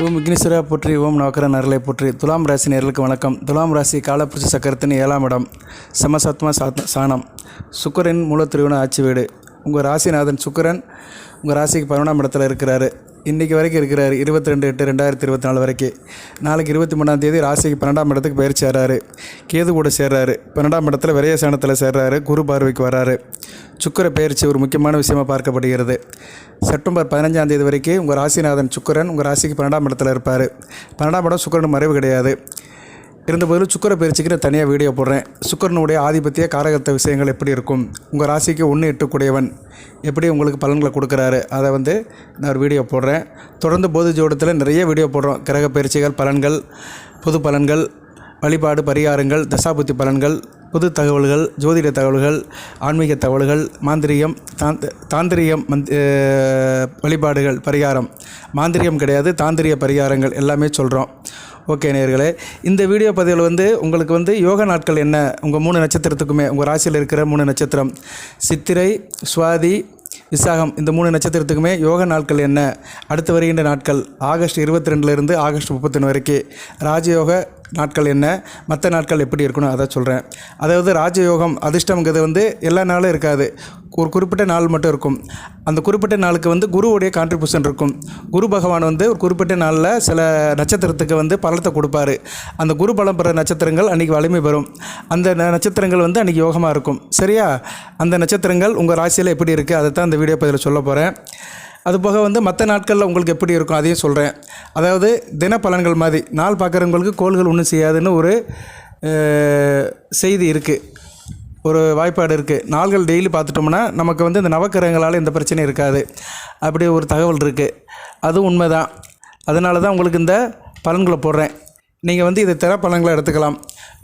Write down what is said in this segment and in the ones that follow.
ஓம் விக்னேஸ்வரா போற்றி ஓம் நவக்கர நரலை போற்றி. துலாம் ராசி நேர்களுக்கு வணக்கம். துலாம் ராசி காலப்புருஷ சக்கரத்தின் ஏழாம் இடம். சமசத்மா சாத் சாணம். சுக்கரன் மூலத்திரிவன ஆட்சி வீடு. உங்கள் ராசிநாதன் சுக்கரன் உங்கள் ராசிக்கு பதினொன்றாம் இடத்துல இருக்கிறாரு. இன்றைக்கி வரைக்கும் இருக்கிறாரு. இருபத்தி ரெண்டு எட்டு ரெண்டாயிரத்தி இருபத்தி நாலு வரைக்கும். நாளைக்கு இருபத்தி மூணாம் தேதி ராசிக்கு பன்னெண்டாம் இடத்துக்கு பயிற்சி சேர்றாரு கேது கூட சேர்றாரு. பன்னெண்டாம் இடத்துல விரைய சாணத்தில் சேர்றாரு. குரு பார்வைக்கு வர்றாரு சுக்கர பயிற்சி ஒரு முக்கியமான விஷயமாக பார்க்கப்படுகிறது. செப்டம்பர் பதினஞ்சாம் தேதி வரைக்கும் உங்கள் ராசிநாதன் சுக்கரன் உங்கள் ராசிக்கு பன்னெண்டாம் இடத்துல இருப்பார். பன்னெண்டாம் இடம் சுக்கரன் மறைவு கிடையாது. இருந்தபோதிலும் சுக்கர பயிற்சிக்கு நான் தனியாக வீடியோ போடுறேன். சுக்கரனுடைய ஆதிபத்திய காரகத்த விஷயங்கள் எப்படி இருக்கும்? உங்கள் ராசிக்கு ஒன்று எட்டுக்கூடியவன் எப்படி உங்களுக்கு பலன்களை கொடுக்குறாரு? அதை வந்து நான் ஒரு வீடியோ போடுறேன். தொடர்ந்து போது ஜோடத்தில் நிறைய வீடியோ போடுறோம். கிரக பயிற்சிகள் பலன்கள் பொது பலன்கள் வழிபாடு பரிகாரங்கள் தசாபுத்தி பலன்கள் புது தகவல்கள் ஜோதிட தகவல்கள் ஆன்மீக தகவல்கள் மாந்திரியம் தாந்த தாந்திரியம் மந்த் வழிபாடுகள் பரிகாரம். மாந்திரியம் கிடையாது தாந்திரிய பரிகாரங்கள் எல்லாமே சொல்கிறோம் ஓகே நேர்களே இந்த வீடியோ பதிவில் வந்து உங்களுக்கு வந்து யோக நாட்கள் என்ன? உங்கள் மூணு நட்சத்திரத்துக்குமே உங்கள் ராசியில் இருக்கிற மூணு நட்சத்திரம் சித்திரை சுவாதி விசாகம் இந்த மூணு நட்சத்திரத்துக்குமே யோக நாட்கள் என்ன? அடுத்து வருகின்ற நாட்கள் ஆகஸ்ட் இருபத்தி ரெண்டுலேருந்து ஆகஸ்ட் முப்பத்தொன்று வரைக்கும் ராஜயோக நாட்கள் என்ன மற்ற நாட்கள் எப்படி இருக்கணும் அதை சொல்கிறேன் அதாவது ராஜயோகம் அதிர்ஷ்டம்ங்கிறது வந்து எல்லா நாளும் இருக்காது. ஒரு குறிப்பிட்ட நாள் மட்டும் இருக்கும். அந்த குறிப்பிட்ட நாளுக்கு வந்து குருவுடைய கான்ட்ரிபியூஷன் இருக்கும். குரு பகவான் வந்து ஒரு குறிப்பிட்ட நாளில் சில நட்சத்திரத்துக்கு வந்து பலத்தை கொடுப்பாரு. அந்த குரு பலம் பெற நட்சத்திரங்கள் அன்றைக்கி வலிமை பெறும். அந்த ந- நட்சத்திரங்கள் வந்து அன்றைக்கி யோகமாக இருக்கும். சரியா? அந்த நட்சத்திரங்கள் உங்கள் ராசியில் எப்படி இருக்குது அதை தான் இந்த வீடியோ பதிவில் சொல்ல போகிறேன் அது போக வந்து மற்ற நாட்களில் உங்களுக்கு எப்படி இருக்கும் அதையும் சொல்கிறேன் அதாவது தின பலன்கள் மாதிரி நாள் பார்க்குறவங்களுக்கு கோள்கள் ஒன்றும் செய்யாதுன்னு ஒரு செய்தி இருக்குது ஒரு வாய்ப்பாடு இருக்குது நாள்கள் டெய்லி பார்த்துட்டோம்னா நமக்கு வந்து இந்த நவக்கிரகங்களால் எந்த பிரச்சனையும் இருக்காது. அப்படி ஒரு தகவல் இருக்குது அதுவும் உண்மைதான். அதனால தான் உங்களுக்கு இந்த பலன்களை போடுறேன். நீங்கள் வந்து இதை திற பலன்களை எடுத்துக்கலாம்.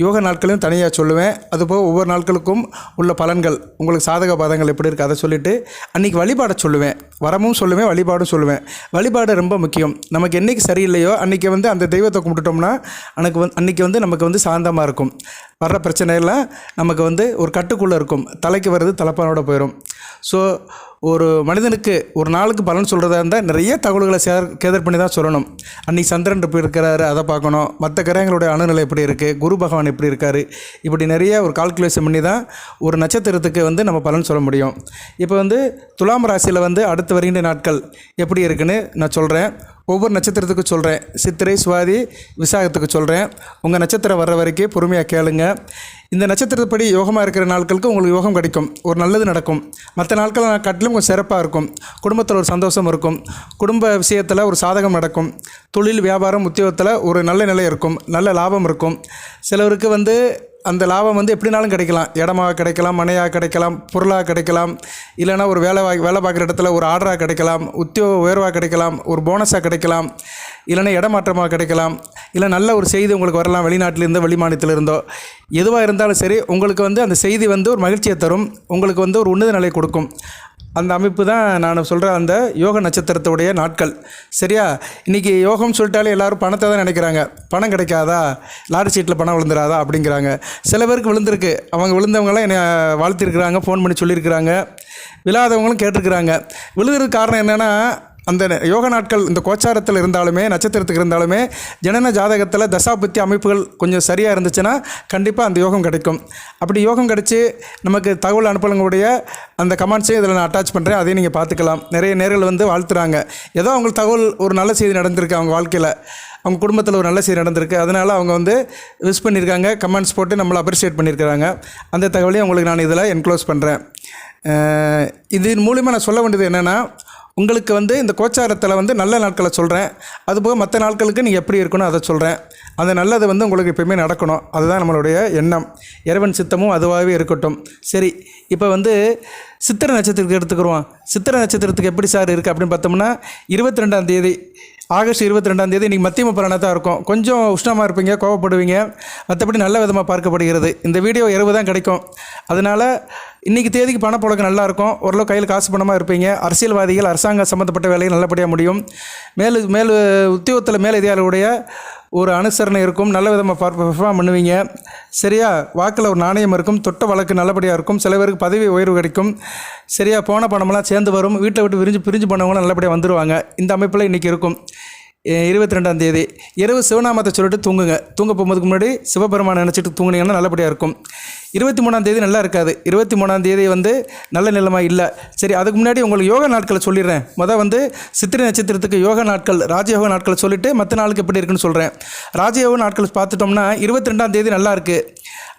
யோக நாட்களையும் தனியாக சொல்லுவேன். அதுபோக ஒவ்வொரு நாட்களுக்கும் உள்ள பலன்கள் உங்களுக்கு சாதக பாதங்கள் எப்படி இருக்குது அதை சொல்லிவிட்டு அன்றைக்கி வழிபாடை சொல்லுவேன். வரமும் சொல்லுவேன் வழிபாடும் சொல்லுவேன். வழிபாடு ரொம்ப முக்கியம். நமக்கு என்றைக்கு சரியில்லையோ அன்றைக்கி வந்து அந்த தெய்வத்தை கும்பிட்டுட்டோம்னா எனக்கு வந்து அன்றைக்கி வந்து நமக்கு வந்து சாந்தமாக இருக்கும். வர்ற பிரச்சனையெல்லாம் நமக்கு வந்து ஒரு கட்டுக்குள்ளே இருக்கும். தலைக்கு வர்றது தலைப்பானோட போயிடும் ஸோ ஒரு மனிதனுக்கு ஒரு நாளுக்கு பலன் சொல்கிறதா இருந்தால் நிறைய தகவல்களை சேர் கேதர் பண்ணி தான் சொல்லணும். அன்றைக்கி சந்திரன் எப்படி இருக்கிறாரு அதை பார்க்கணும். மற்ற கிரகங்களுடைய அணுநிலை எப்படி இருக்குது குரு பகவான் எப்படி இருக்கார் இப்படி நிறைய ஒரு கால்குலேஷன் பண்ணி தான் ஒரு நட்சத்திரத்துக்கு வந்து நம்ம பலன் சொல்ல முடியும். இப்போ வந்து துலாம் ராசியில் வந்து அடுத்து வருகின்ற நாட்கள் எப்படி இருக்குன்னு நான் சொல்கிறேன் ஒவ்வொரு நட்சத்திரத்துக்கும் சொல்கிறேன் சித்திரை சுவாதி விசாகத்துக்கு சொல்கிறேன் உங்கள் நட்சத்திரம் வர்ற வரைக்கும் பொறுமையாக கேளுங்க. இந்த நட்சத்திரப்படி யோகமாக இருக்கிற நாட்களுக்கு உங்களுக்கு யோகம் கிடைக்கும். ஒரு நல்லது நடக்கும். மற்ற நாட்கள் காட்டிலும் கொஞ்சம் சிறப்பாக இருக்கும். குடும்பத்தில் ஒரு சந்தோஷம் இருக்கும். குடும்ப விஷயத்தில் ஒரு சாதகம் நடக்கும். தொழில் வியாபாரம் உத்தியோகத்தில் ஒரு நல்ல நிலை இருக்கும். நல்ல லாபம் இருக்கும். சிலருக்கு வந்து அந்த லாபம் வந்து எப்படினாலும் கிடைக்கலாம். இடமாக கிடைக்கலாம் மனையாக கிடைக்கலாம் பொருளாக கிடைக்கலாம். இல்லைன்னா ஒரு வேலை வா- வேலை பார்க்குற இடத்துல ஒரு ஆர்டராக கிடைக்கலாம். உத்தியோக உயர்வாக கிடைக்கலாம். ஒரு போனஸாக கிடைக்கலாம். இல்லைன்னா இடமாற்றமாக கிடைக்கலாம். இல்லை நல்ல ஒரு செய்தி உங்களுக்கு வரலாம் வெளிநாட்டிலிருந்தோ வெளிமாநிலத்தில் இருந்தோ எதுவாக இருந்தாலும் சரி உங்களுக்கு வந்து அந்த செய்தி வந்து ஒரு மகிழ்ச்சியை தரும். உங்களுக்கு வந்து ஒரு உன்னத நிலை கொடுக்கும். அந்த அமைப்பு தான் நான் சொல்கிற அந்த யோக நட்சத்திரத்துடைய நாட்கள். சரியா? இன்றைக்கி யோகம் சொல்லிட்டாலே எல்லாரும் பணத்தை தான் நினைக்கிறாங்க. பணம் கிடைக்காதா? லாரி சீட்டில் பணம் விழுந்துடாதா அப்படிங்கிறாங்க. சில பேருக்கு விழுந்திருக்கு. அவங்க விழுந்தவங்களாம் என்னை வாழ்த்திருக்கிறாங்க ஃபோன் பண்ணி சொல்லியிருக்கிறாங்க. விழாதவங்களும் கேட்டிருக்கிறாங்க. விழுகிறதுக்கு காரணம் என்னென்னா அந்த யோக நாட்கள் இந்த கோச்சாரத்தில் இருந்தாலுமே நட்சத்திரத்துக்கு இருந்தாலுமே ஜனன ஜாதகத்தில் தசாபுத்தி அமைப்புகள் கொஞ்சம் சரியாக இருந்துச்சுன்னா கண்டிப்பாக அந்த யோகம் கிடைக்கும். அப்படி யோகம் கிடைச்சி நமக்கு தகவல் அனுப்பலங்களுடைய அந்த கமெண்ட்ஸையும் இதில் நான் அட்டாச் பண்ணுறேன் அதையும் நீங்கள் பார்த்துக்கலாம். நிறைய நேர்கள் வந்து வாழ்த்துறாங்க. ஏதோ அவங்களுக்கு தகவல் ஒரு நல்ல செய்தி நடந்திருக்கு அவங்க வாழ்க்கையில். அவங்க குடும்பத்தில் ஒரு நல்ல செய்தி நடந்திருக்கு. அதனால் அவங்க வந்து விஷ் பண்ணியிருக்காங்க. கமெண்ட்ஸ் போட்டு நம்மளை அப்ரிஷியேட் பண்ணியிருக்கிறாங்க. அந்த தகவலையும் உங்களுக்கு நான் இதில் என்க்ளோஸ் பண்ணுறேன் இதன் மூலிமா நான் சொல்ல வேண்டியது என்னென்னா உங்களுக்கு வந்து இந்த கோச்சாரத்தில் வந்து நல்ல நாட்களை சொல்கிறேன் அதுபோக மற்ற நாட்களுக்கு நீங்கள் எப்படி இருக்கணும் அதை சொல்கிறேன் அந்த நல்லது வந்து உங்களுக்கு எப்பயுமே நடக்கணும். அதுதான் நம்மளுடைய எண்ணம். இறைவன் சித்தமும் அதுவாகவே இருக்கட்டும். சரி இப்போ வந்து சித்திரை நட்சத்திரத்துக்கு எடுத்துக்கிறோம். சித்திரை நட்சத்திரத்துக்கு எப்படி சார் இருக்குது அப்படின்னு பார்த்தோம்னா இருபத்தி ரெண்டாம் தேதி ஆகஸ்ட் இருபத்தி ரெண்டாம் தேதி இன்றைக்கி மத்தியம பலனாக தான் இருக்கும். கொஞ்சம் உஷ்ணமாக இருப்பீங்க கோவப்படுவீங்க. மற்றபடி நல்ல விதமாக பார்க்கப்படுகிறது. இந்த வீடியோ இரவு தான் கிடைக்கும். அதனால் இன்றைக்கி தேதிக்கு பணப்புழக்கம் நல்லா இருக்கும். ஓரளவு கையில் காசு பணமாக இருப்பீங்க. அரசியல்வாதிகள் அரசாங்கம் சம்மந்தப்பட்ட வேலையை நல்லபடியாக முடியும். மேலு மேல் உத்தியோகத்தில் மேலதிகாரிகளுடைய ஒரு அனுசரணை இருக்கும் நல்ல விதமாக பர்ஃபார்ம் பண்ணுவீங்க. சரியா வாக்கில் ஒரு நாணயம் இருக்கும் தொட்ட வழக்கு நல்லபடியாக இருக்கும் சில பேருக்கு பதவி உயர்வு கிடைக்கும். சரியா போன பணமெல்லாம் சேர்ந்து வரும் வீட்டை விட்டு விரிஞ்சு பிரிஞ்சு போனவங்களும் நல்லபடியாக வந்துடுவாங்க இந்த அமைப்பில் இன்றைக்கி இருக்கும். இருபத்தி ரெண்டாம் தேதி. இரவு சிவநாமத்தை சொல்லிட்டு தூங்குங்க. தூங்க போகும்போதுக்கு முன்னாடி சிவபெருமானை நினச்சிட்டு தூங்குனீங்கன்னா நல்லபடியாக இருக்கும். இருபத்தி மூணாம் தேதி நல்லா இருக்காது. இருபத்தி மூணாம் தேதி வந்து நல்ல நிலைமை இல்லை. சரி அதுக்கு முன்னாடி உங்களுக்கு யோகா நாட்களை சொல்லிடுறேன். மொதல் வந்து சித்திரை நட்சத்திரத்துக்கு யோகா நாட்கள் ராஜயோக நாட்களை சொல்லிவிட்டு மற்ற நாளுக்கு எப்படி இருக்குன்னு சொல்கிறேன் ராஜயோக நாட்கள் பார்த்துட்டோம்னா இருபத்தி ரெண்டாம் தேதி நல்லா இருக்குது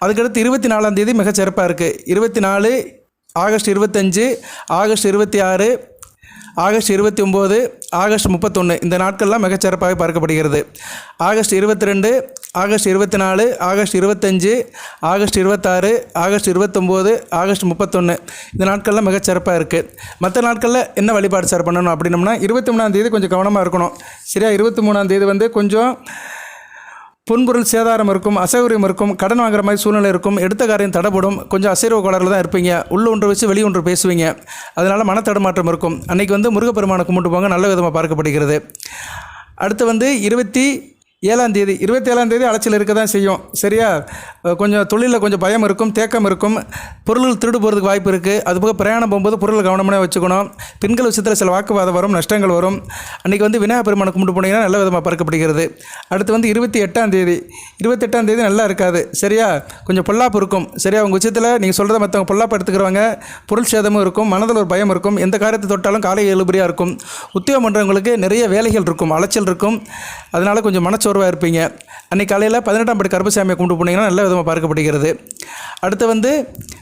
அதுக்கடுத்து இருபத்தி நாலாம் தேதி மிகச்சிறப்பாக இருக்குது இருபத்தி நாலு ஆகஸ்ட் இருபத்தஞ்சு ஆகஸ்ட் இருபத்தி ஆறு ஆகஸ்ட் இருபத்தி ஒம்பது ஆகஸ்ட் முப்பத்தொன்று இந்த நாட்கள்லாம் மிகச்சிறப்பாக பார்க்கப்படுகிறது. ஆகஸ்ட் இருபத்தி ரெண்டு ஆகஸ்ட் இருபத்தி நாலு ஆகஸ்ட் இருபத்தஞ்சு ஆகஸ்ட் இருபத்தாறு ஆகஸ்ட் இருபத்தொம்போது ஆகஸ்ட் முப்பத்தொன்று இந்த நாட்கள்லாம் மிகச்சிறப்பாக இருக்குது மற்ற நாட்களில் என்ன வழிபாடு சார் பண்ணணும் அப்படின்னம்னா இருபத்தி மூணாம் தேதி கொஞ்சம் கவனமாக இருக்கணும். சரியா இருபத்தி மூணாம் தேதி வந்து கொஞ்சம் பொன்பொருள் சேதாரம் இருக்கும் அசௌகரியம் இருக்கும் கடன் வாங்குற மாதிரி சூழ்நிலை இருக்கும் எடுத்த காரியம் தடைப்படும் கொஞ்சம் அசைர்வ கோளாறுல தான் இருப்பீங்க. உள்ள ஒன்று வச்சு வெளியே ஒன்று பேசுவீங்க. அதனால் மனத்தடமாற்றம் இருக்கும். அன்றைக்கி வந்து முருகப்பெருமானை கும்பிட்டு போங்க நல்ல விதமாக பார்க்கப்படுகிறது. அடுத்து வந்து இருபத்தி ஏழாம் தேதி இருபத்தி ஏழாம் தேதி அலைச்சல் இருக்க தான் செய்யும். சரியா? கொஞ்சம் தொழிலில் கொஞ்சம் பயம் இருக்கும் தேக்கம் இருக்கும். பொருள்கள் திருடு போகிறதுக்கு வாய்ப்பு இருக்குது அதுபோக பிரயாணம் போகும்போது பொருள் கவனமாக வச்சுக்கணும். பெண்கள் விஷயத்தில் சில வாக்குவாதம் வரும் நஷ்டங்கள் வரும். அன்றைக்கி வந்து விநாயகர் பெருமானை கும்பிட்டு போனீங்கன்னா நல்ல விதமாக பார்க்கப்படுகிறது அடுத்து வந்து இருபத்தி எட்டாம் தேதி. இருபத்தெட்டாம் தேதி நல்லா இருக்காது. சரியா? கொஞ்சம் பொல்லாப்பு இருக்கும். சரியா? உங்கள் விஷயத்தில் நீங்கள் சொல்கிறத மற்றவங்க பொல்லாப்பு எடுத்துக்கிறவங்க பொருள் சேதமும் இருக்கும் மனதில் ஒரு பயம் இருக்கும். எந்த காரியத்தை தொட்டாலும் காலை எழுபடியாக இருக்கும். உத்தியோகம் பண்ணுறவங்களுக்கு நிறைய வேலைகள் இருக்கும் அலைச்சல் இருக்கும். அதனால் கொஞ்சம் சோர்வாக இருப்பீங்க. அன்றைக்கி காலையில் பதினெட்டாம் படி கருப்பசாமியை கொண்டு போனீங்கன்னா நல்ல விதமாக பார்க்கப்படுகிறது. அடுத்து வந்து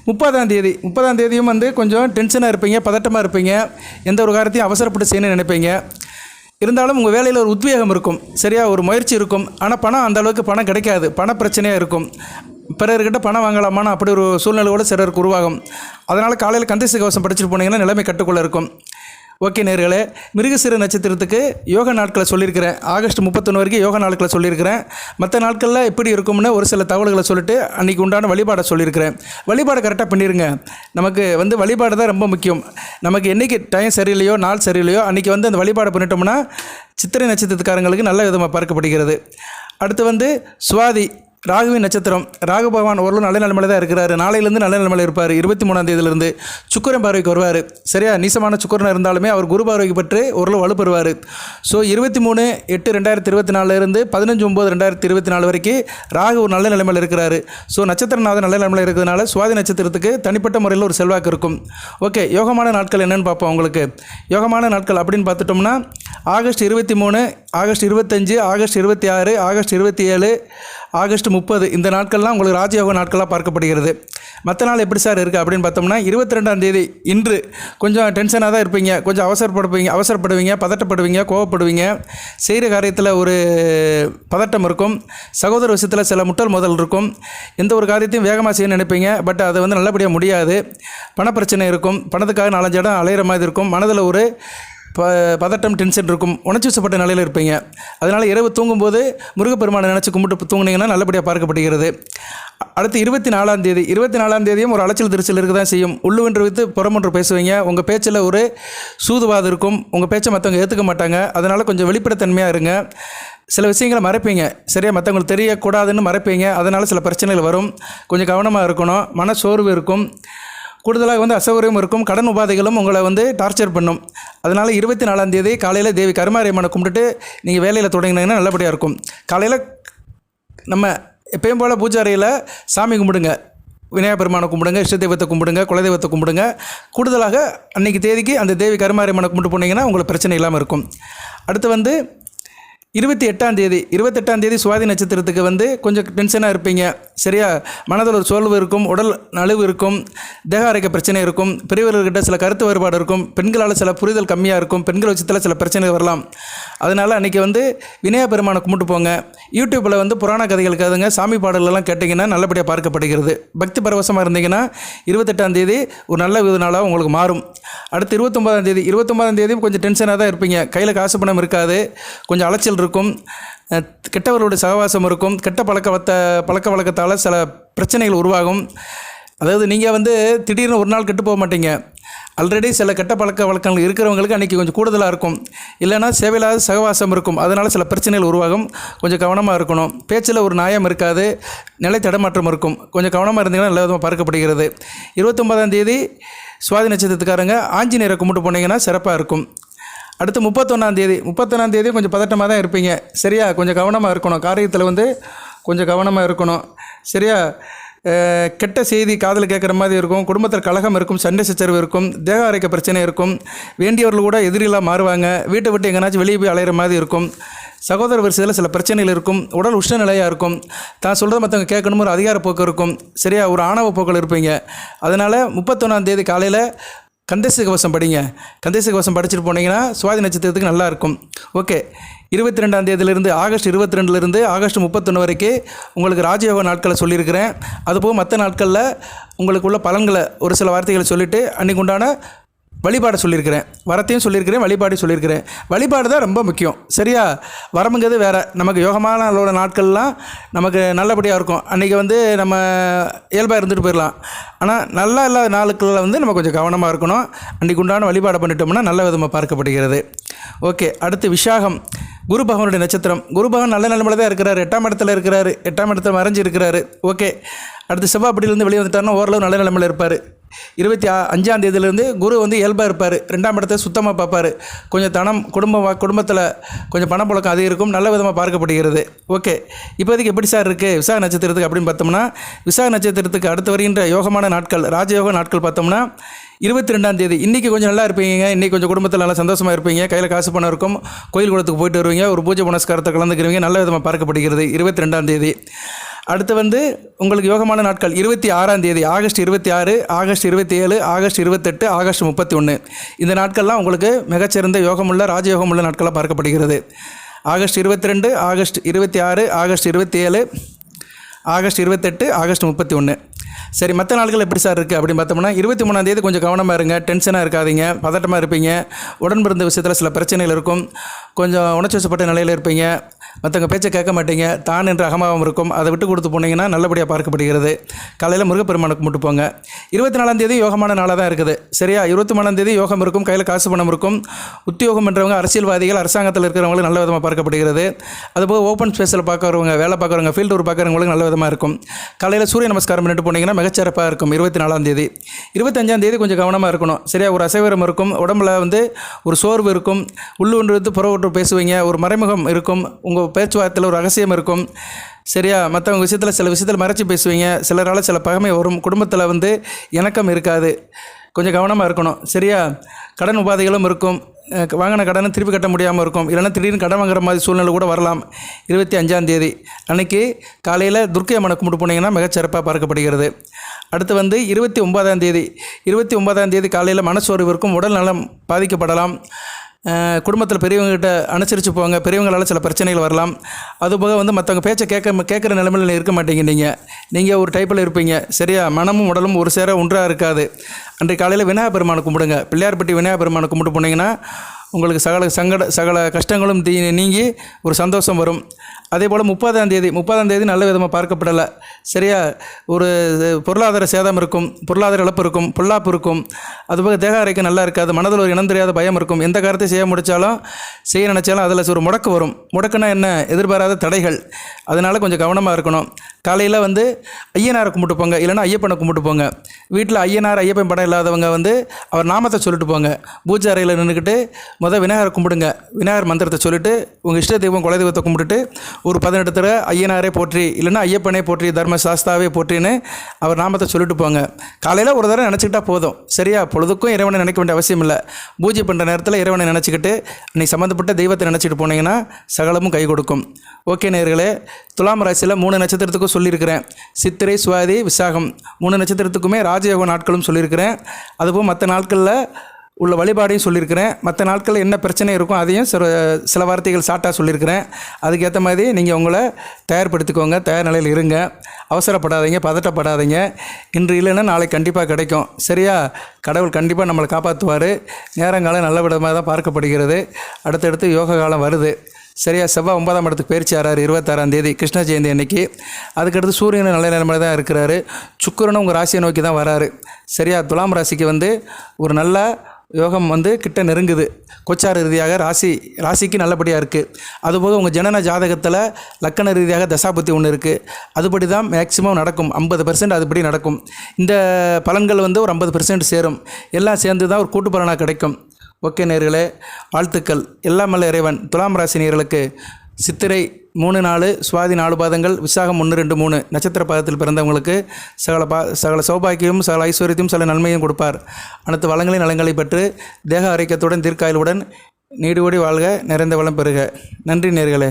முப்பதாம் தேதி முப்பதாம் தேதியும் வந்து கொஞ்சம் டென்ஷனாக இருப்பீங்க பதட்டமாக இருப்பீங்க. எந்த ஒரு காரியத்தையும் அவசரப்பட்டு செய்யணும்னு நினைப்பீங்க. இருந்தாலும் உங்கள் வேலையில் ஒரு உத்வேகம் இருக்கும். சரியாக ஒரு முயற்சி இருக்கும். ஆனால் பணம் அந்த அளவுக்கு பணம் கிடைக்காது. பண பிரச்சனையாக இருக்கும். பிறர்கிட்ட பணம் வாங்கலாமான்னு அப்படி ஒரு சூழ்நிலை கூட சிலருக்கு உருவாகும். அதனால் காலையில் கந்தசி கவசம் படிச்சுட்டு போனீங்கன்னா நிலைமை கட்டுக்குள்ளே இருக்கும். ஓகே நேர்களே மிருகசிறு நட்சத்திரத்துக்கு யோகா நாட்களை சொல்லியிருக்கிறேன். ஆகஸ்ட் முப்பத்தொன்று வரைக்கும் யோகா நாட்களை சொல்லியிருக்கிறேன். மற்ற நாட்களில் எப்படி இருக்கும்னு ஒரு சில தகவல்களை சொல்லிட்டு அன்றைக்கி உண்டான வழிபாடை சொல்லியிருக்கிறேன். வழிபாடை கரெக்டாக பண்ணிடுங்க நமக்கு வந்து வழிபாடு தான் ரொம்ப முக்கியம். நமக்கு என்றைக்கு டைம் சரியில்லையோ நாள் சரியில்லையோ அன்றைக்கி வந்து அந்த வழிபாடு பண்ணிட்டோம்னா சித்திரை நட்சத்திரத்துக்காரங்களுக்கு நல்ல விதமாக பார்க்கப்படுகிறது அடுத்து வந்து சுவாதி ராகுவின் நட்சத்திரம் ராகு பகவான் ஓரளவு நல்ல நிலைமையில தான் இருக்கிறாரு. நாளையிலேருந்து நல்ல நிலைமையில இருப்பார். இருபத்தி மூணாம் தேதியிலிருந்து சுக்கரன் பார்வைக்கு வருவார். சரியா? நீசமான சுக்கரனாக இருந்தாலுமே அவர் குரு பார்வைக்கு பெற்று ஓரளவு வலுப்பெறுவார் ஸோ இருபத்தி மூணு எட்டு ரெண்டாயிரத்தி இருபத்தி நாலுலேருந்து பதினஞ்சு ஒம்பது ரெண்டாயிரத்தி இருபத்தி நாலு வரைக்கும் ராகு ஒரு நல்ல நிலைமையில் இருக்கிறாரு. ஸோ நட்சத்திரநாதன் நல்ல நிலைமையில் இருக்கிறதுனால சுவாதி நட்சத்திரத்துக்கு தனிப்பட்ட முறையில் ஒரு செல்வாக்கு இருக்கும். ஓகே யோகமான நாட்கள் என்னென்னு பார்ப்போம் உங்களுக்கு. யோகமான நாட்கள் அப்படின்னு பார்த்துட்டோம்னா ஆகஸ்ட் இருபத்தி மூணு ஆகஸ்ட் இருபத்தஞ்சு ஆகஸ்ட் இருபத்தி ஆறு ஆகஸ்ட் இருபத்தி ஏழு ஆகஸ்ட் முப்பது. இந்த நாட்கள்லாம் உங்களுக்கு ராஜயோக நாட்களாக பார்க்கப்படுகிறது. மற்ற நாள் எப்படி சார் இருக்குது அப்படின்னு பார்த்தோம்னா இருபத்தி ரெண்டாம் தேதி இன்று கொஞ்சம் டென்ஷனாக தான் இருப்பீங்க. கொஞ்சம் அவசரப்படுவீங்க அவசரப்படுவீங்க பதட்டப்படுவீங்க கோவப்படுவீங்க. செய்கிற காரியத்தில் ஒரு பதட்டம் இருக்கும். சகோதர விஷயத்தில் சில முட்டல் முதல் இருக்கும். எந்த ஒரு காரியத்தையும் வேகமாக செய்ய நினைப்பீங்க. பட் அது வந்து நல்லபடியாக முடியாது. பணப்பிரச்சனை இருக்கும். பணத்துக்காக நாலஞ்சு இடம் அலையிற மாதிரி இருக்கும். மனதில் ஒரு ப பதட்டம் டென்ஷன் இருக்கும். உணர்ச்சி வசப்பட்ட நிலையில் இருப்பீங்க. அதனால் இரவு தூங்கும்போது முருகப்பெருமானை நினச்சி கும்பிட்டு தூங்குனீங்கன்னா நல்லபடியாக பார்க்கப்படுகிறது. அடுத்து இருபத்தி நாலாம் தேதி இருபத்தி நாலாம் தேதியும் ஒரு அலைச்சல் திருச்சல் இருக்க தான் செய்யும். உள்ளுவென்று வைத்து புறமொன்று பேசுவீங்க. உங்கள் பேச்சில் ஒரு சூதுவாது இருக்கும். உங்கள் பேச்சை மற்றவங்க ஏற்றுக்க மாட்டாங்க. அதனால் கொஞ்சம் வெளிப்படைத்தன்மையாக இருங்க. சில விஷயங்களை மறைப்பீங்க. சரியா மற்றவங்களுக்கு தெரியக்கூடாதுன்னு மறைப்பீங்க. அதனால் சில பிரச்சனைகள் வரும். கொஞ்சம் கவனமாக இருக்கணும். மன சோர்வு இருக்கும். கூடுதலாக வந்து அசௌகரியம் இருக்கும். கடன் உபாதைகளும் உங்களை வந்து டார்ச்சர் பண்ணும். அதனால் இருபத்தி நாலாம் தேதி காலையில் தேவி கருமாரியம்மனை கும்பிட்டுட்டு நீங்கள் வேலையில் தொடங்கினீங்கன்னா நல்லபடியாக இருக்கும். காலையில் நம்ம எப்பயும் போல் பூஜாரியில் சாமி கும்பிடுங்க. விநாயகர் பெருமானை கும்பிடுங்க இஷ்ட தெய்வத்தை கும்பிடுங்க குலதெய்வத்தை கும்பிடுங்க. கூடுதலாக அன்றைக்கி தேதிக்கு அந்த தேவி கருமாரியம்மனை கும்பிட்டு போனீங்கன்னா உங்களுக்கு பிரச்சனை இல்லாமல் இருக்கும். அடுத்து வந்து இருபத்தி எட்டாம் தேதி இருபத்தெட்டாம் தேதி சுவாதி நட்சத்திரத்துக்கு வந்து கொஞ்சம் டென்ஷனாக இருப்பீங்க. சரியா? மனதில் ஒரு சோர்வு இருக்கும் உடல் நழுவு இருக்கும் தேக அரைக்க பிரச்சனை இருக்கும் பெரியவர்கள்கிட்ட சில கருத்து வேறுபாடு இருக்கும் பெண்களால் சில புரிதல் கம்மியாக இருக்கும் பெண்கள் விஷயத்தில் சில பிரச்சனைகள் வரலாம். அதனால் அன்றைக்கி வந்து விநாயக பெருமானை கும்பிட்டு போங்க. யூடியூப்பில் வந்து புராண கதைகள் கதைங்க சாமி பாடல்கள்லாம் கேட்டிங்கன்னா நல்லபடியாக பார்க்கப்படுகிறது. பக்தி பரவசமாக இருந்தீங்கன்னா இருபத்தெட்டாம் தேதி ஒரு நல்ல வித நாளாக உங்களுக்கு மாறும். அடுத்து இருபத்தொம்பதாம் தேதி இருபத்தொம்பதாம் தேதி கொஞ்சம் டென்ஷனாக தான் இருப்பீங்க. கையில் காசு பணம் இருக்காது. கொஞ்சம் அலைச்சல் இருக்கும். கெட்டவர்களோட கெட்டவர்களுடைய சகவாசம் இருக்கும். கெட்ட பழக்க பழக்க வழக்கத்தால் சில பிரச்சனைகள் உருவாகும். அதாவது நீங்கள் வந்து திடீர்னு ஒரு நாள் கெட்டு போக மாட்டீங்க. ஆல்ரெடி சில கெட்ட பழக்க வழக்கங்கள் இருக்கிறவங்களுக்கு அன்றைக்கி கொஞ்சம் கூடுதலாக இருக்கும். இல்லைன்னா சேவையில்லாத சகவாசம் இருக்கும். அதனால் சில பிரச்சனைகள் உருவாகும். கொஞ்சம் கவனமாக இருக்கணும். பேச்சில் ஒரு நியாயம் இருக்காது. நிலை தடமாற்றம் இருக்கும். கொஞ்சம் கவனமாக இருந்தீங்கன்னா நல்ல விதமாக பார்க்கப்படுகிறது. இருபத்தொம்பதாம் தேதி சுவாதி நட்சத்திரத்துக்காரங்க ஆஞ்சநேயரை கும்பிட்டு போனீங்கன்னா சிறப்பாக இருக்கும். அடுத்து முப்பத்தொன்னாம் தேதி. முப்பத்தொன்னாம் தேதி கொஞ்சம் பதட்டமாக தான் இருப்பீங்க. சரியா? கொஞ்சம் கவனமாக இருக்கணும். காரியத்தில் வந்து கொஞ்சம் கவனமாக இருக்கணும். சரியா? கெட்ட செய்தி காதில் கேட்குற மாதிரி இருக்கும். குடும்பத்தில் கழகம் இருக்கும். சண்டை சச்சரவு இருக்கும். தேக அரைக்க பிரச்சனை இருக்கும். வேண்டியவர்கள் கூட எதிரிலாம் மாறுவாங்க. வீட்டை விட்டு எங்கேனாச்சும் வெளியே போய் அலையிற மாதிரி இருக்கும். சகோதர வரிசையில் சில பிரச்சனைகள் இருக்கும். உடல் உஷ்ண நிலையாக இருக்கும். தான் சொல்கிறத மற்றவங்க கேட்கணும் ஒரு அதிகார போக்கு இருக்கும். சரியா? ஒரு ஆணவ போக்கள் இருப்பீங்க. அதனால் முப்பத்தொன்னாம் தேதி காலையில் கந்தேச கவசம் படிங்க. கந்தேச கவசம் படிச்சுட்டு போனீங்கன்னா சுவாதி நட்சத்திரத்துக்கு நல்லா இருக்கும். ஓகே. இருபத்தி ரெண்டாம் தேதியிலிருந்து ஆகஸ்ட் இருபத்தி ரெண்டுலேருந்து ஆகஸ்ட் முப்பத்தொன்று வரைக்கும் உங்களுக்கு ராஜயோக நாட்களை சொல்லியிருக்கிறேன். அதுபோக மற்ற நாட்களில் உங்களுக்கு உள்ள பலன்களை ஒரு சில வார்த்தைகளை சொல்லிவிட்டு அன்றைக்கு உண்டான வழிபாடை சொல்லியிருக்கிறேன். வரத்தையும் சொல்லியிருக்கிறேன் வழிபாடையும் சொல்லியிருக்கிறேன். வழிபாடு தான் ரொம்ப முக்கியம். சரியா? வரமுங்கிறது வேறு. நமக்கு யோகமான அளவோட நாட்கள்லாம் நமக்கு நல்லபடியாக இருக்கும். அன்றைக்கி வந்து நம்ம இயல்பாக இருந்துட்டு போயிடலாம். ஆனால் நல்லா இல்லாத நாளுக்களில் வந்து நம்ம கொஞ்சம் கவனமாக இருக்கணும். அன்றைக்கு உண்டான வழிபாடை பண்ணிட்டோம்னா நல்ல விதமாக பார்க்கப்படுகிறது. ஓகே அடுத்து விஷாகம். குரு பகவனுடைய நட்சத்திரம். குரு பகவான் நல்ல நிலைமையில தான் இருக்கிறாரு. எட்டாம் இடத்துல இருக்கிறாரு. எட்டாம் இடத்துல மறைஞ்சு இருக்கிறாரு ஓகே அடுத்து செவ்வாப்படியிலேருந்து வெளியே வந்துட்டாருன்னா ஓரளவு நல்ல நிலைமையில் இருப்பார். இருபத்தி அஞ்சாம் தேதியிலேருந்து குரு வந்து இயல்பாக இருப்பார். ரெண்டாம் இடத்தை சுத்தமாக பார்ப்பார். கொஞ்சம் தனம் குடும்ப குடும்பத்தில் கொஞ்சம் பணப்புழக்கம் அது இருக்கும். நல்ல விதமாக பார்க்கப்படுகிறது. ஓகே. இப்போதைக்கு எப்படி சார் இருக்குது விசாக நட்சத்திரத்துக்கு அப்படின்னு பார்த்தோம்னா விசாக நட்சத்திரத்துக்கு அடுத்து வருகின்ற யோகமான நாட்கள் ராஜயோக நாட்கள் பார்த்தோம்னா இருபத்தி ரெண்டாம் தேதி. இன்றைக்கி கொஞ்சம் நல்லா இருப்பீங்க. இன்றைக்கி கொஞ்சம் குடும்பத்தில் நல்லா சந்தோஷமாக இருப்பீங்க. கையில் காசு பணம் இருக்கும். கோயில் குளத்துக்கு போயிட்டு வருவீங்க. ஒரு பூஜை புனஸ்காரத்தை கலந்துக்கிறவங்க. நல்ல விதமாக பார்க்கப்படுகிறது இருபத்தி ரெண்டாம் தேதி. அடுத்து வந்து உங்களுக்கு யோகமான நாட்கள். இருபத்தி ஆறாம் தேதி ஆகஸ்ட் இருபத்தி ஆறு ஆகஸ்ட் இருபத்தி ஏழு ஆகஸ்ட் இருபத்தெட்டு ஆகஸ்ட் முப்பத்தி ஒன்று இந்த நாட்கள்லாம் உங்களுக்கு மிகச்சிறந்த யோகமுள்ள ராஜயோகமுள்ள நாட்களாக பார்க்கப்படுகிறது. ஆகஸ்ட் இருபத்தி ரெண்டு ஆகஸ்ட் இருபத்தி ஆறு ஆகஸ்ட் இருபத்தி ஏழு ஆகஸ்ட் இருபத்தெட்டு ஆகஸ்ட் முப்பத்தி ஒன்று சரி மற்ற நாட்கள் எப்படி சார் இருக்குது அப்படின்னு பார்த்தோம்னா இருபத்தி மூணாம் தேதி கொஞ்சம் கவனமாக இருங்க டென்ஷனாக இருக்காதீங்க பதட்டமாக இருப்பீங்க உடன் பிறந்த விஷயத்தில் சில பிரச்சனைகள் இருக்கும் கொஞ்சம் உணர்ச்சி வசப்பட்ட நிலையில் இருப்பீங்க மற்றவங்க பேச்சை கேட்க மாட்டீங்க தான் என்ற அகமாவம் இருக்கும் அதை விட்டு கொடுத்து போனீங்கன்னா நல்லபடியாக பார்க்கப்படுகிறது. காலையில் முருகப்பெருமானுக்கு கும்பிட்டு போங்க. இருபத்தி நாலாம் தேதி யோகமான நாளாக தான் இருக்குது. சரியா? இருபத்தி மூணாம் தேதி யோகம் இருக்கும் கையில் காசு பணம் இருக்கும். உத்தியோகம் என்றவங்க அரசியல்வாதிகள் அரசாங்கத்தில் இருக்கிறவங்களுக்கு நல்ல விதமாக பார்க்கப்படுகிறது. அதுபோக ஓப்பன் ஸ்பேஸில் பார்க்குறவங்க வேலை பார்க்குறவங்க ஃபீல்டு ஒரு பார்க்குறவங்களுக்கு நல்ல விதமாக இருக்கும். காலையில் சூரிய நமஸ்காரம் பண்ணிட்டு போனீங்கன்னா மிகச்சிறப்பாக இருக்கும். இருபத்தி நாலாம் தேதி. இருபத்தஞ்சாம் தேதி கொஞ்சம் கவனமாக இருக்கணும். சரியா? ஒரு அசைவரம் இருக்கும். உடம்புல வந்து ஒரு சோர்வு இருக்கும். உள்ளுன்று வந்து புறவுற்று பேசுவீங்க. ஒரு மறைமுகம் இருக்கும். உங்கள் பேச்சுவார்த்தையில் ஒரு ரகசியம் இருக்கும். சரியா? மற்றவங்க விஷயத்தில் சில விஷயத்தில் மறைச்சி பேசுவீங்க. சிலரால் சில பகமை வரும். குடும்பத்தில் வந்து இணக்கம் இருக்காது. கொஞ்சம் கவனமாக இருக்கணும். சரியா? கடன் உபாதைகளும் இருக்கும். வாங்கின கடனை திருப்பி கட்ட முடியாமல் இருக்கும். இல்லைன்னா திடீர்னு கடன் வாங்குற மாதிரி சூழ்நிலை கூட வரலாம். இருபத்தி அஞ்சாம் தேதி. அன்னைக்கு காலையில் துர்க்கை அம்மனை கும்பிட்டு போனீங்கன்னா மிகச்சிறப்பாக பார்க்கப்படுகிறது. அடுத்து வந்து இருபத்தி ஒன்பதாம் தேதி. இருபத்தி ஒன்பதாம் தேதி காலையில் மனசோர்வு இருக்கும் உடல் நலம் பாதிக்கப்படலாம். குடும்பத்தில் பெரியவங்ககிட்ட அனுசரித்து போங்க. பெரியவங்களால் சில பிரச்சனைகள் வரலாம். அதுபோக வந்து மற்றவங்க பேச்சை கேட்க கேட்குற நிலைமையில் இருக்க மாட்டீங்க நீங்கள் நீங்கள் ஒரு டைப்பில் இருப்பீங்க. சரியா? மனமும் உடலும் ஒரு சேர ஒன்றாக இருக்காது. அன்றைக்கு காலையில் விநாயகர் பெருமானை கும்பிடுங்க. பிள்ளையார்பட்டி விநாயகர் பெருமானை கும்பிட்டு போனீங்கன்னா உங்களுக்கு சகல சங்கட சகல கஷ்டங்களும் தீ நீங்கி ஒரு சந்தோஷம் வரும். அதே போல் முப்பதாம் தேதி முப்பதாம் தேதி நல்ல விதமாக பார்க்கப்படலை. சரியா? ஒரு பொருளாதார சேதம் இருக்கும் பொருளாதார இழப்பு இருக்கும் பொல்லாப்பு இருக்கும். அதுபோக தேக அறைக்கு நல்லா இருக்காது மனதில் ஒரு இனம் தெரியாத பயம் இருக்கும். எந்த காரியத்தை செய்ய முடித்தாலும் செய்ய நினச்சாலும் அதில் ஒரு முடக்கு வரும். முடக்குனா என்ன? எதிர்பாராத தடைகள். அதனால் கொஞ்சம் கவனமாக இருக்கணும். காலையில் வந்து ஐயனாரை கும்பிட்டு போங்க. இல்லைன்னா ஐயப்பனை கும்பிட்டு போங்க. வீட்டில் ஐயனார் ஐயப்பன் படம் இல்லாதவங்க வந்து அவர் நாமத்தை சொல்லிட்டு போங்க. பூஜை அறையில் நின்றுக்கிட்டு முதல் விநாயகரை கும்பிடுங்க. விநாயகர் மந்திரத்தை சொல்லிட்டு உங்கள் இஷ்ட தெய்வம் குலதெய்வத்தை கும்பிட்டுட்டு ஒரு பதினெட்டு தர ஐயனாரே போற்றி இல்லைன்னா ஐயப்பனே போற்றி தர்ம சாஸ்தாவே போற்றின்னு அவர் நாமத்தை சொல்லிட்டு போங்க. காலையில் ஒரு தடவை நினச்சிக்கிட்டா போதும். சரியா? பொழுதுக்கும் இறைவனை நினைக்க வேண்டிய அவசியம் இல்லை. பூஜை பண்ணுற நேரத்தில் இறைவனை நினச்சிக்கிட்டு நீ சம்மந்தப்பட்ட தெய்வத்தை நினச்சிட்டு போனீங்கன்னா சகலமும் கை கொடுக்கும். ஓகே நேர்களே துலாம் ராசியில் மூணு நட்சத்திரத்துக்கும் சொல்லியிருக்கிறேன். சித்திரை சுவாதி விசாகம். மூணு நட்சத்திரத்துக்குமே ராஜயோக நாட்களும் சொல்லியிருக்கிறேன். அதுபோல் மற்ற நாட்களில் உள்ள வழிபாடையும் சொல்லியிருக்கிறேன். மற்ற நாட்களில் என்ன பிரச்சனை இருக்கும் அதையும் சில சில வார்த்தைகள் ஷார்ட்டாக சொல்லியிருக்கிறேன். அதுக்கேற்ற மாதிரி நீங்கள் உங்களை தயார்படுத்திக்கோங்க தயார் நிலையில் இருங்க. அவசரப்படாதீங்க பதட்டப்படாதீங்க. இன்று இல்லைன்னா நாளைக்கு கண்டிப்பாக கிடைக்கும். சரியா? கடவுள் கண்டிப்பாக நம்மளை காப்பாற்றுவார் நேரங்காலம் நல்ல விதமாக தான் பார்க்கப்படுகிறது. அடுத்தடுத்து யோக காலம் வருது. சரியா? செவ்வாய் ஒன்பதாம் இடத்துக்கு பயிற்சி ஆறாரு இருபத்தாறாம் தேதி கிருஷ்ண ஜெயந்தி அன்னைக்கு. அதுக்கடுத்து சூரியன் நல்ல நிலைமையில தான் இருக்கிறாரு. சுக்கிரனும் உங்கள் ராசியை நோக்கி தான் வராரு. சரியா? துலாம் ராசிக்கு வந்து ஒரு நல்ல யோகம் வந்து கிட்ட நெருங்குது. கொச்சார் ரீதியாக ராசி ராசிக்கு நல்லபடியாக இருக்குது அதுபோக உங்கள் ஜனன ஜாதகத்தில் லக்கண ரீதியாக தசாபுத்தி ஒன்று இருக்குது அதுபடி தான் மேக்ஸிமம் நடக்கும். ஐம்பது பர்சன்ட் அதுபடி நடக்கும். இந்த பலன்கள் வந்து ஒரு ஐம்பது பர்சன்ட் சேரும். எல்லாம் சேர்ந்து தான் ஒரு கூட்டு பலனாக கிடைக்கும். ஓகே நேர்களே வாழ்த்துக்கள். எல்லாம் இறைவன். துலாம் ராசி நேர்களுக்கு சித்திரை மூணு நாலு சுவாதி நாலு பாதங்கள் விசாகம் ஒன்று ரெண்டு மூணு. நட்சத்திர பாதத்தில் பிறந்தவங்களுக்கு சகல பா சகல சௌபாக்கியமும் சகல ஐஸ்வர்யத்தையும் சகல நன்மையும் கொடுப்பார். அனைத்து வளங்களின் நலங்களை பெற்று தேக ஆரோக்கியத்துடன் தீர்க்காயலுடன் நீடுகூடி வாழ்க நிறைந்த வளம் பெறுக. நன்றி நேர்களே.